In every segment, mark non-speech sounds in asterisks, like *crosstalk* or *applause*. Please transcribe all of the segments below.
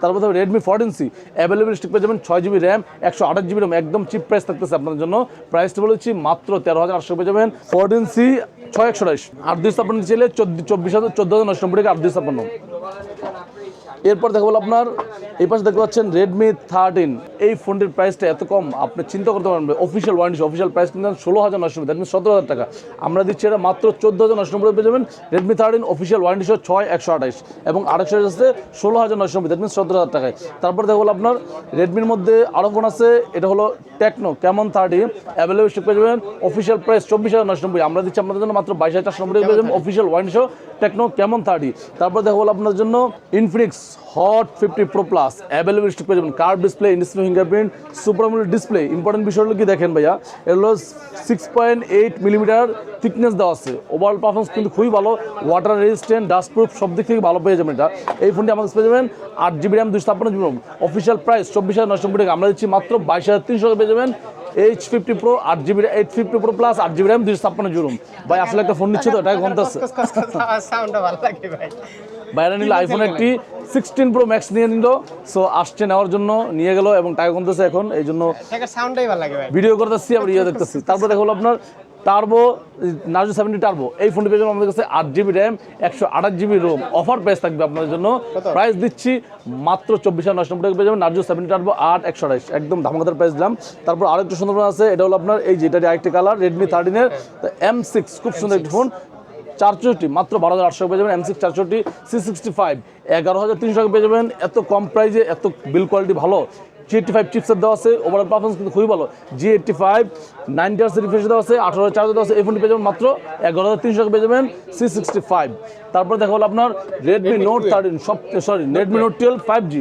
তারপর থাকবে Redmi fourteen C available stock পেয়ে যাবেন ছয় জিবি র্যাম একশো আঠাশ জিবি র্যাম একদম চিপ প্রাইস থাকতেছে আপনার জন্য। প্রাইসটা বলেছি মাত্র তেরো হাজার আটশো পেয়ে যাবেন ফোরটিন সি ছয় একশো আঠাশ। আট দুই স্থাপন চাইলে চব্বিশ হাজার, চোদ্দ হাজার নশো টাকা আট দুই ছাপ্পান্ন। এরপর দেখা বলো আপনার, এই পাশে দেখতে পাচ্ছেন রেডমি থার্টিন এই ফোনটির প্রাইসটা এত কম আপনি চিন্তা করতে পারবেন অফিসিয়াল ওয়ারেন্টি অফিসিয়াল প্রাইস কিন্তু ষোলো হাজার নশো দ্যাট মিন সতেরো হাজার টাকা। আমরা দিচ্ছি এটা মাত্র চোদ্দ হাজার নশো নব্বই পেয়ে যাবেন। রেডমি থার্টিন অফিসিয়াল ওয়ারেন্টি সহ ছয় একশো আঠাশ। এবং আরেকশো আছে ষোলো হাজার নশো নব্বই দ্যাট মিন সতেরো হাজার টাকায়। তারপর দেখো বলো আপনার রেডমির মধ্যে আরও ফোন আছে এটা হলো টেকনো কেমন থার্টি অ্যাভেলেবল স্টক পেয়ে যাবেন। অফিসিয়াল প্রাইস চব্বিশ হাজার নশো নব্বই। আমরা দিচ্ছি আপনাদের জন্য মাত্র বাইশ হাজার চারশো নব্বই পেয়ে যাবেন। অফিসিয়াল ওয়ারেন্টি সহ টেকনো কেমন থার্টি তারপর দেখো বলো আপনার জন্য Infinix Hot fifty Pro Plus available stock পেয়ে যাবেন। Curved display in display fingerprint সুপারমোল display important বিষয় হলো কি দেখেন ভাইয়া এগুলো six point eight millimetre thickness দেওয়া আছে। ওভারঅল পারফরমেন্স কিন্তু খুবই ভালো ওয়াটার রেজিস্ট্যান্ট ডাস্ট প্রুফ সব দিক থেকে ভালো পেয়ে যাবেন এটা। এই ফোনটি আমাদের পেয়ে যাবেন আট জিবি র্যাম দুশো অফিসিয়াল প্রাইস চব্বিশ হাজার নশো টাকা। আমরা দিচ্ছি মাত্র বাইশ হাজার তিনশো পেয়ে যাবেন। এইচ ফিফটি প্রো আট GB eight fifty Pro Plus আট জিবি র্যাম দুশো ছাপ্পান্ন রুম ভাই আসলে একটা ফোন নিচ্ছে তো? এটাই ভাই। বাইরে নিল আইফোন একটি সিক্সটিন প্রো ম্যাক্স নিয়ে নিল সো আসছে নেওয়ার জন্য নিয়ে গেল এবং টাকা কমতেছে এখন এই জন্য ভিডিও করতেছি আবার ইয়ে দেখতেছি। তারপর দেখো আপনার টার্বো নার্জো সেভেন্টি টার্বো এই ফোনটি পেয়ে আমাদের কাছে আট জিবি র্যাম একশো আঠাশ জিবি রোম অফার প্রাইস থাকবে আপনাদের জন্য। প্রাইস দিচ্ছি মাত্র চব্বিশ হাজার নশো টাকা পেয়ে যাবেন নার্জো সেভেন্টি টার্বো আট একশো আঠাশ। একদম ধামাকাদার প্রাইস দিলাম। তারপর আরেকটু সুন্দর ফোন আছে এটা হলো আপনার এই যেটা আরেকটি কালার রেডমি থার্টিনের এম সিক্স খুব সুন্দর একটি ফোন চারশোটি মাত্র বারো হাজার আটশো পেয়ে যাবেন এম সিক্স চারশোটি সি সিক্সটি ফাইভ এগারো হাজার তিনশো টাকা পেয়ে যাবেন। এত কম প্রাইসে এত বিল কোয়ালিটি ভালো। জি এইটটি ফাইভ চিপসেট দেওয়া আছে ওভারঅল পারফরমেন্স কিন্তু খুবই ভালো। জি এইটটি ফাইভ নাইনটি আর্স রিফ্রেশ দেওয়া আছে আঠারো হাজার চার্জ দেওয়া আছে এই ফোনটি পেয়ে যাবেন মাত্র এগারো হাজার তিনশো টাকা পেয়ে যাবেন সি সিক্সটি ফাইভ তারপরে দেখা হলো আপনার রেডমি নোট থার্টিন সব sorry Redmi note twelve five G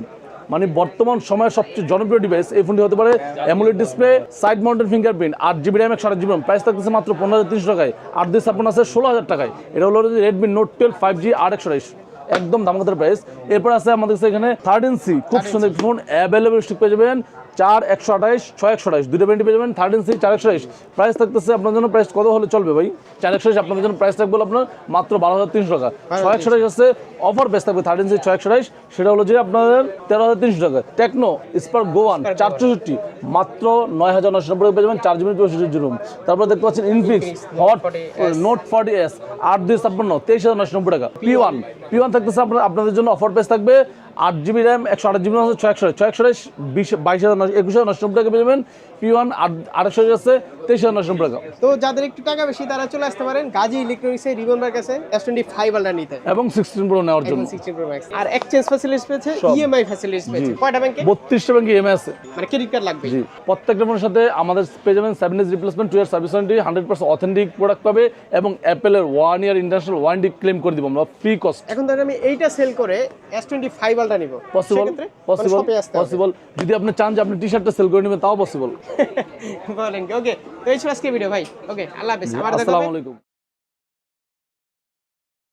মানে বর্তমান সময়ের সবচেয়ে জনপ্রিয় ডিভাইস এই ফোনটি হতে পারে AMOLED display side mounted fingerprint আট জিবি র্যাম একশো আট জিবি প্রাইস থাকতেছে মাত্র পনেরো হাজার তিনশো টাকায়। আট দিন ছাপ্পান্ন আছে ষোলো হাজার টাকায়। এটা হলো Redmi note twelve five G আট একশো একদম দামাকাতের প্রাইস এরপর আছে আমাদের কাছে এখানে থার্টিন সি খুব সুন্দর ফোন অ্যাভেলেবল স্টিক পেয়ে যাবেন। চার একশো আঠাইশ ছয় একশো আঠাইশ দুটো ব্যান্ডি পেয়ে যাবেন থার্টিন সি চার একশো আঠাইশ প্রাইস থাকতেছে আপনার জন্য প্রাইস কত হলে চলবে ভাই? চার একশো আঠাইশ আপনাদের জন্য প্রাইস থাকবে আপনার মাত্র বারো হাজার তিনশো টাকা। ছয় একশো আঠাইশ আছে অফার প্রাইস থাকবে থার্টিন সি ছয় একশো আঠাইশ সেটা হলো যে আপনাদের তেরো হাজার তিনশো টাকা। টেকনো স্পার্ক গোয়ান চার চৌষট্টি মাত্র নয় হাজার নশো নব্বই পেয়ে যাবেন চার জিবি চৌষট্টি জিরো তারপর দেখতে পাচ্ছেন Infinix hot note forty S আট দুই ছাপ্পান্ন তেইশ হাজার নশো নব্বই টাকা। পি ওয়ান পি ওয়ান থাকতেছে আপনার আপনাদের জন্য অফার প্রাইস থাকবে আট জিবি র্যাম একশো আট জিবি ছয় একশো ছয় একশো বিশ বাইশ হাজার নশো একুশ হাজার নশো নব্বই টাকা পেয়ে যাবেন। পি ওয়ান আড়াইশো আছে তেইশ হাজার টাকা। তো যাদের একটু টাকা বেশি তারা চলে আসতে পারেন গাজী ইলেকট্রনিক্সে রিবনবার কাছে এস টোয়েন্টি ফাইভ আলটা নিতে। এবং সিক্সটিন প্রো নেওয়ার জন্য। সিক্সটি প্রো ম্যাক্স আর এক্সচেঞ্জ ফ্যাসিলিটিস পেয়েছে ইএমআই ফ্যাসিলিটিস পেয়েছে। কয়টা ব্যাংকে বত্রিশটা ব্যাংকে ইএমআই আছে। মানে ক্রেডিট কার্ড লাগবে। জি। প্রত্যেকটা ফোনের সাথে আমাদের পেয়ে যাবেন seven days replacement two year service warranty hundred percent authentic product পাবে এবং অ্যাপেলের one year international warranty claim করে দিব আমরা ফ্রি কস্ট এখন ধরেন আমি এইটা সেল করে এস টোয়েন্টি ফাইভ আলটা নিব। Possible possible. পসিবল যদি আপনি চান যে আপনি টি শার্টটা সেল করে নেবেন তাও পসিবল *laughs* বলেন ওকে তো এই ছিল আজকে ভিডিও ভাই। ওকে আল্লাহ হাফেজ হবে। আসসালামু আলাইকুম।